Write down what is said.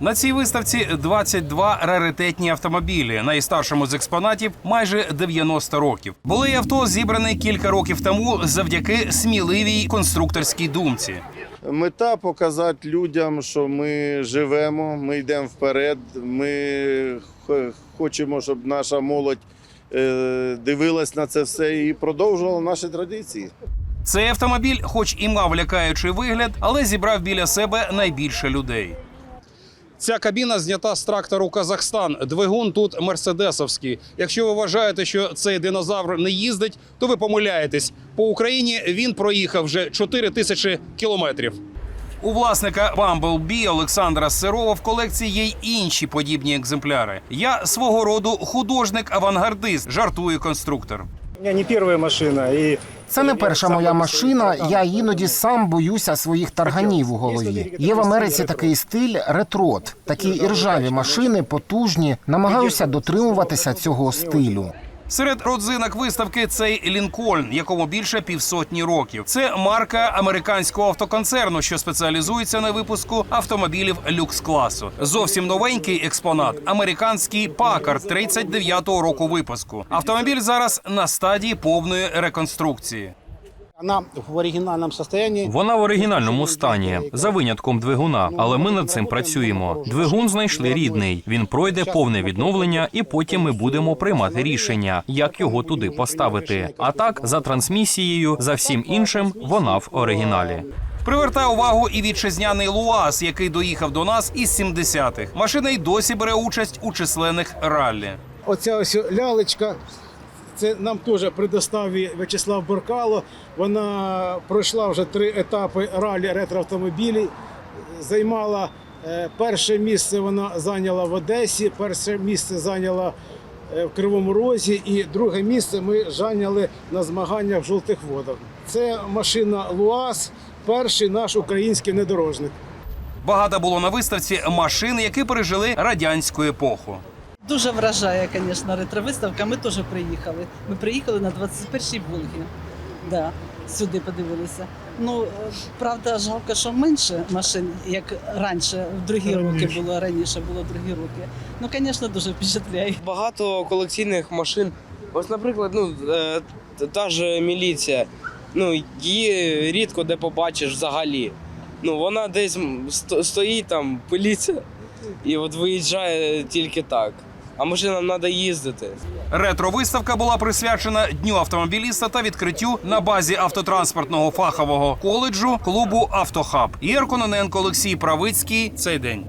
На цій виставці 22 раритетні автомобілі. Найстаршому з експонатів майже 90 років. Були й авто зібрані кілька років тому завдяки сміливій конструкторській думці. Мета показати людям, що ми живемо, ми йдемо вперед. Ми хочемо, щоб наша молодь е, дивилась на це все і продовжувала наші традиції. Цей автомобіль, хоч і мав лякаючий вигляд, але зібрав біля себе найбільше людей. Ця кабіна знята з трактору Казахстан. Двигун тут мерседесовський. Якщо ви вважаєте, що цей динозавр не їздить, то ви помиляєтесь. По Україні він проїхав вже 4 тисячі кілометрів. У власника Bumblebee Олександра Сирова в колекції є й інші подібні екземпляри. Я свого роду художник-авангардист, жартує конструктор. У меня не первая машина. И Це не перша моя машина. Я іноді сам боюся своїх тарганів у голові. Є в Америці такий стиль ретрот. Такі іржаві машини, потужні. Намагаюся дотримуватися цього стилю. Серед родзинок виставки цей Лінкольн, якому більше півсотні років. Це марка американського автоконцерну, що спеціалізується на випуску автомобілів люкс-класу. Зовсім новенький експонат американський пакар 39-го року випуску. Автомобіль зараз на стадії повної реконструкції. Она в оригинальном состоянии. Вона в оригінальному стані за винятком двигуна, але ми над цим працюємо. Двигун знайшли рідний. Він пройде повне відновлення, і потім ми будемо приймати рішення, як його туди поставити. А так, за трансмісією, за всім іншим, вона в оригіналі. Привертає увагу і вітчизняний Луаз, який доїхав до нас із 70-х. Машина й досі бере участь у численних раллі. Оця ось лялечка. Це нам теж предоставив В'ячеслав Боркало. Вона пройшла вже три етапи ралі ретроавтомобілів. Займала е, перше місце. Вона зайняла в Одесі, перше місце зайняла е, в Кривому Розі, і друге місце ми зайняли на змаганнях в жовтих водах. Це машина Луаз, перший наш український внедорожник. Багато було на виставці машин, які пережили радянську епоху. Дуже вражає, звісно, ретровиставка. Ми теж приїхали. Ми приїхали на 21-й Волгі. Да, сюди подивилися. Ну, е, правда, жалко, що менше машин, як раніше, в другі роки було, раніше було другі роки. Ну, звісно, дуже впечатляє. Багато колекційних машин. Ось, наприклад, ну, е, та ж міліція. Ну, її рідко де побачиш взагалі. Ну, вона десь сто- стоїть там, пиліться, і от виїжджає тільки так. А може нам треба їздити. Ретро-виставка була присвячена Дню автомобіліста та відкриттю на базі автотранспортного фахового коледжу клубу Автохаб. Єр Кононенко, Олексій Правицький. Цей день.